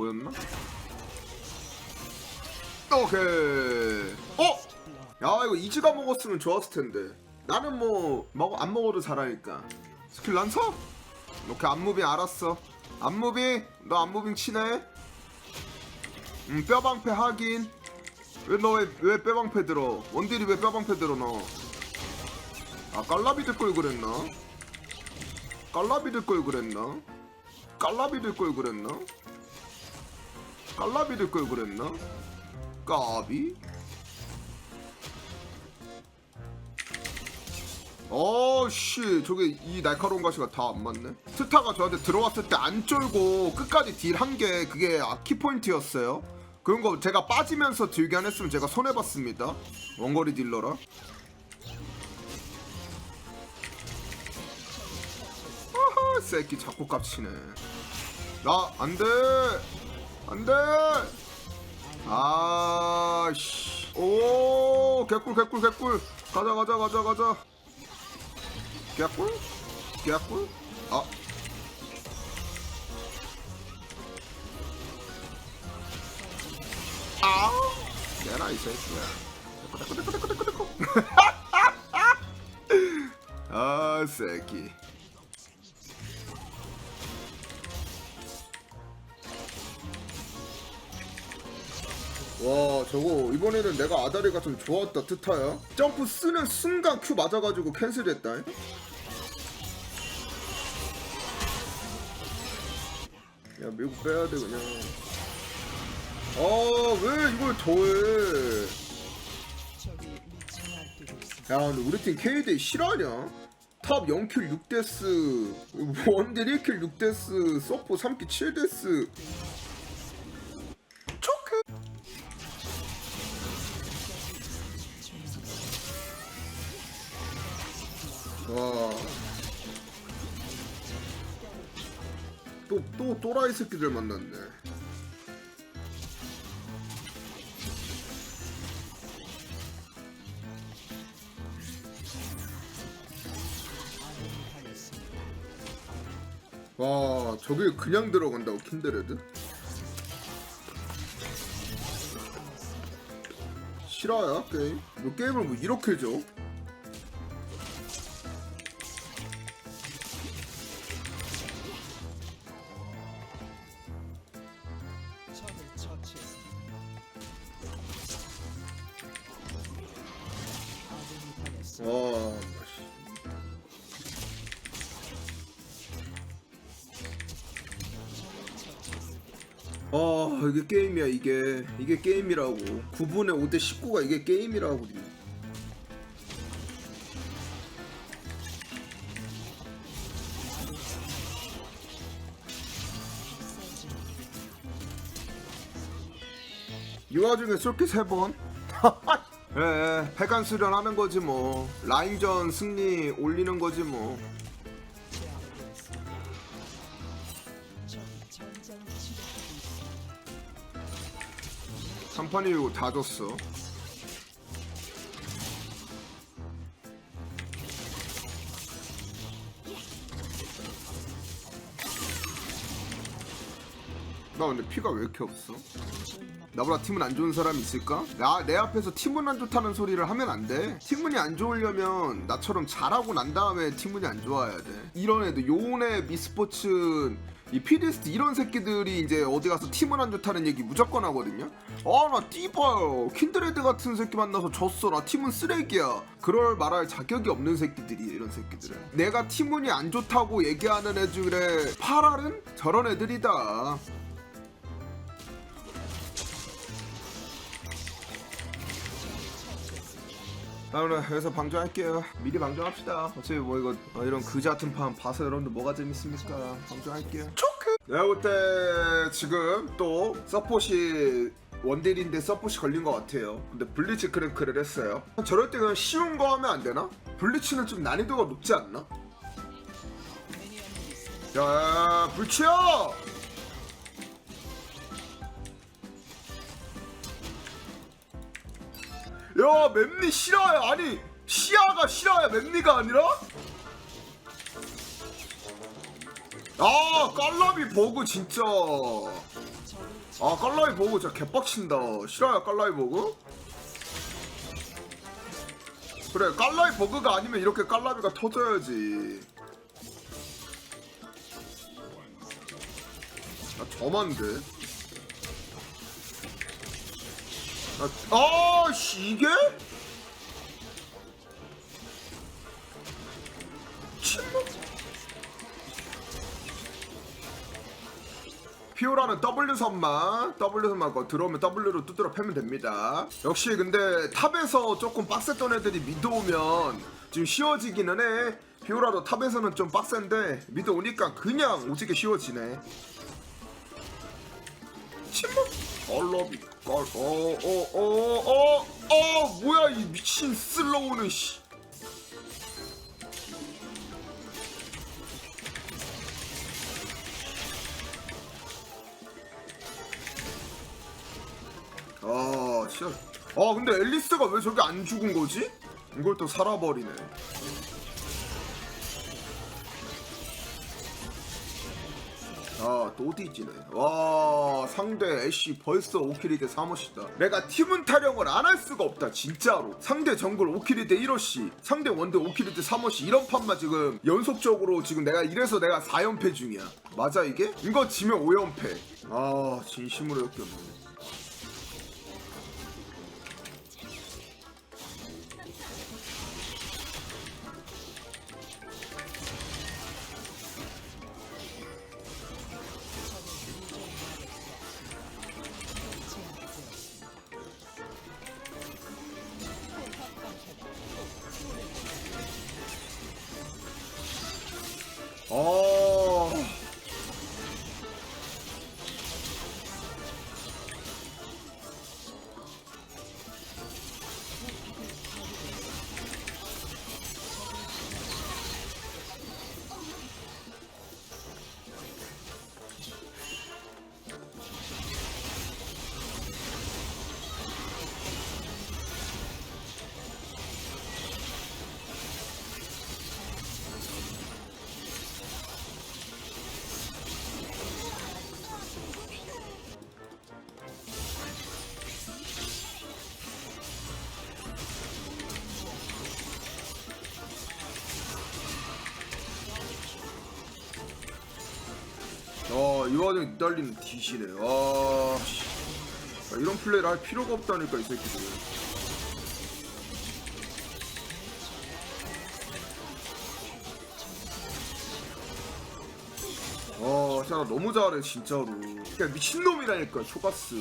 보였나? 오케이. 어? 야 이거 이즈가 먹었으면 좋았을 텐데. 나는 뭐먹안 먹어도 잘하니까. 스킬 난 서? 오케이 안무빙 알았어. 안무빙 너 안무빙 치네. 음 뼈방패 하긴. 왜 너 왜 왜 뼈방패 들어? 원딜이 왜 뼈방패 들어 너? 아 깔라비 들 걸 그랬나? 깔라비 들 걸 그랬나? 깔라비 들 걸 그랬나? 깔라비 들 걸 그랬나? 까비? 어씨 저게 이 날카로운 가시가 다 안 맞네. 스타가 저한테 들어왔을 때 안 쫄고 끝까지 딜 한 게 그게 아, 키포인트였어요. 그런 거 제가 빠지면서 들게 안 했으면 제가 손해봤습니다. 원거리 딜러라. 아하 새끼 자꾸 깝치네. 나 안돼 안돼! 아씨. 오 개꿀 개꿀 개꿀. 가자 가자 가자 가자. 개꿀? 개꿀? 아. 아우 내놔 이 새끼야. 아 새끼 와 저거 이번에는 내가 아다리가 좀 좋았다 트타야. 점프 쓰는 순간 큐 맞아가지고 캔슬했다 야 미국 빼야돼 그냥. 아왜 이걸 더해? 야 근데 우리 팀 KD 실화냐? 탑 0킬 6데스 원딜 1킬 6데스 서포 3킬 7데스 와. 또, 또 또라이 새끼들 만났네. 와, 저게 그냥 들어간다고, 킨드레드? 실화야, 게임? 뭐 게임을 뭐 이렇게 줘? 와, 씨. 아 이게 게임이야 이게. 이게 게임이라고. 9분의 5대 19가 이게 게임이라고. 이 와중에 쏠게 세번 예, 해간 수련하는 거지 뭐. 라인전 승리 올리는 거지 뭐. 한판 이후 다 졌어. 나 근데 피가 왜 이렇게 없어? 나보다 팀은 안 좋은 사람이 있을까? 나, 내 앞에서 팀은 안 좋다는 소리를 하면 안 돼. 팀은이 안 좋으려면 나처럼 잘하고 난 다음에 팀은이 안 좋아야 돼. 이런 애들, 요네 미스포츠, 이 피디스트 이런 새끼들이 이제 어디 가서 팀은 안 좋다는 얘기 무조건 하거든요. 아, 나 띠봐요. 킨드레드 같은 새끼 만나서 졌어. 나 팀은 쓰레기야. 그럴 말할 자격이 없는 새끼들이야, 이런 새끼들은. 내가 팀은이 안 좋다고 얘기하는 애들의 파랄은 저런 애들이다. 아, 오늘 여기서 방송할게요. 미리 방송합시다. 어차피 뭐 이거 어, 이런 그지 같은 판 봐서 여러분들 뭐가 재밌습니까? 방송할게요. 초크. 내가 볼때 지금 또 서폿이 원딜인데 서폿이 걸린 것 같아요. 근데 블리츠 크랭크를 했어요. 저럴 때 그냥 쉬운 거 하면 안 되나? 블리츠는 좀 난이도가 높지 않나? 야 불치야! 야 맵니 실화야 아니 시야가 실화야 맵니가 아니라? 아 깔라비 버그 진짜. 아 깔라비 버그 진짜 개빡친다. 싫어요 깔라비 버그? 그래 깔라비 버그가 아니면 이렇게 깔라비가 터져야지. 아 저만데 아, 아 씨 이게? 침묵 피오라는 W 선만 W 선만 거 들어오면 W로 두드려 패면 됩니다. 역시 근데 탑에서 조금 빡셌던 애들이 미드 오면 지금 쉬워지기는 해. 피오라도 탑에서는 좀 빡센데 미드 오니까 그냥 오지게 쉬워지네. 침묵 얼러비 껄어어어어어 어, 뭐야 이 미친 슬로우는 씨. 아 진짜 아 근데 앨리스가 왜 저기 안 죽은 거지? 이걸 또 살아버리네 아또 뒤지네. 와 상대 애쉬 벌써 오키리드 3호시다. 내가 팀은 타령을 안 할 수가 없다 진짜로. 상대 정글 오키리드 1호시 상대 원대 오키리드 3호시 이런 판만 지금 연속적으로 지금 내가 이래서 내가 4연패 중이야. 맞아 이게? 이거 지면 5연패. 아 진심으로 역겹네 어, 이 와중에 니달리는 뒤시네. 와, 씨. 야, 이런 플레이를 할 필요가 없다니까, 이 새끼들. 와, 진짜 나 너무 잘해, 진짜로. 그냥 미친놈이라니까, 초가스.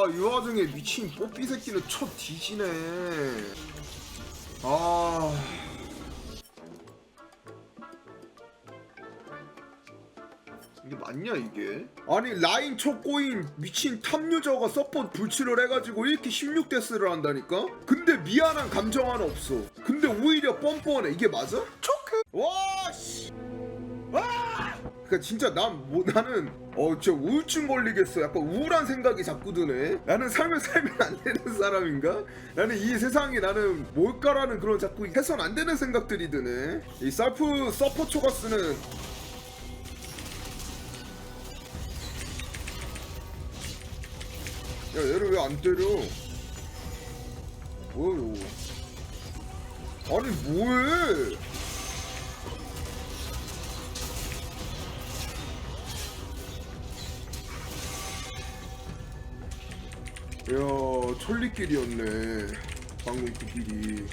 아, 이 와중에 미친 뽀삐 새끼는 첫 뒤지네. 아. 이게 맞냐 이게? 아니 라인 첫 꼬인 미친 탑유저가 서포트 불치를 해가지고 이렇게 16데스를 한다니까? 근데 미안한 감정 하나 없어 근데 오히려 뻔뻔해 이게 맞아? 초크. 와! 그러니까 진짜 난 뭐 나는 어 진짜 우울증 걸리겠어. 약간 우울한 생각이 자꾸 드네. 나는 삶을 살면 안 되는 사람인가? 나는 이 세상이 나는 뭘까라는 그런 자꾸 해선 안 되는 생각들이 드네. 이 셀프 서포 초가스는 야 얘를 왜 안 때려? 뭐야 이거? 아니 뭐해? 야 천리길이었네. 방금 그 길이.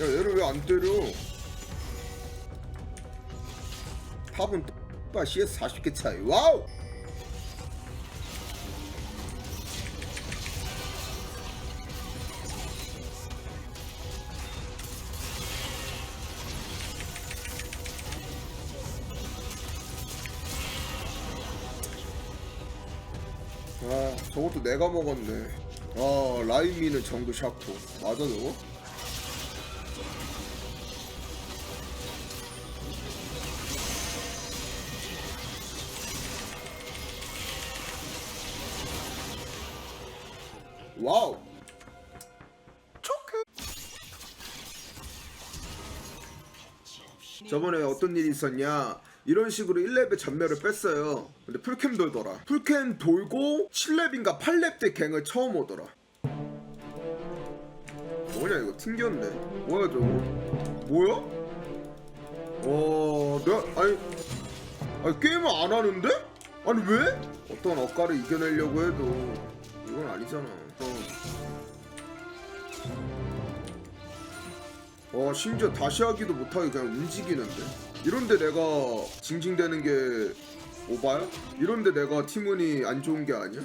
야 얘를 왜 안 때려? 탑은 빠 CS 40개 차이. 와우 아 저것도 내가 먹었네. 아 라인미는 정글 샤코. 맞아 저거? 와우! 초크! 저번에 어떤 일이 있었냐 이런 식으로 1렙에 전멸을 뺐어요. 근데 풀캠 돌더라. 풀캠 돌고 7렙인가 8렙 때 갱을 처음 오더라. 뭐냐 이거 튕겼네. 뭐야 저거? 뭐야? 어... 내가 아니 아니 게임을 안 하는데? 아니 왜? 어떤 억가를 이겨내려고 해도. 이건 아니잖아. 어 심지어 다시 하기도 못하게 그냥 움직이는데 이런데 내가 징징대는 게 오바야? 이런데 내가 팀운이 안 좋은 게 아니야?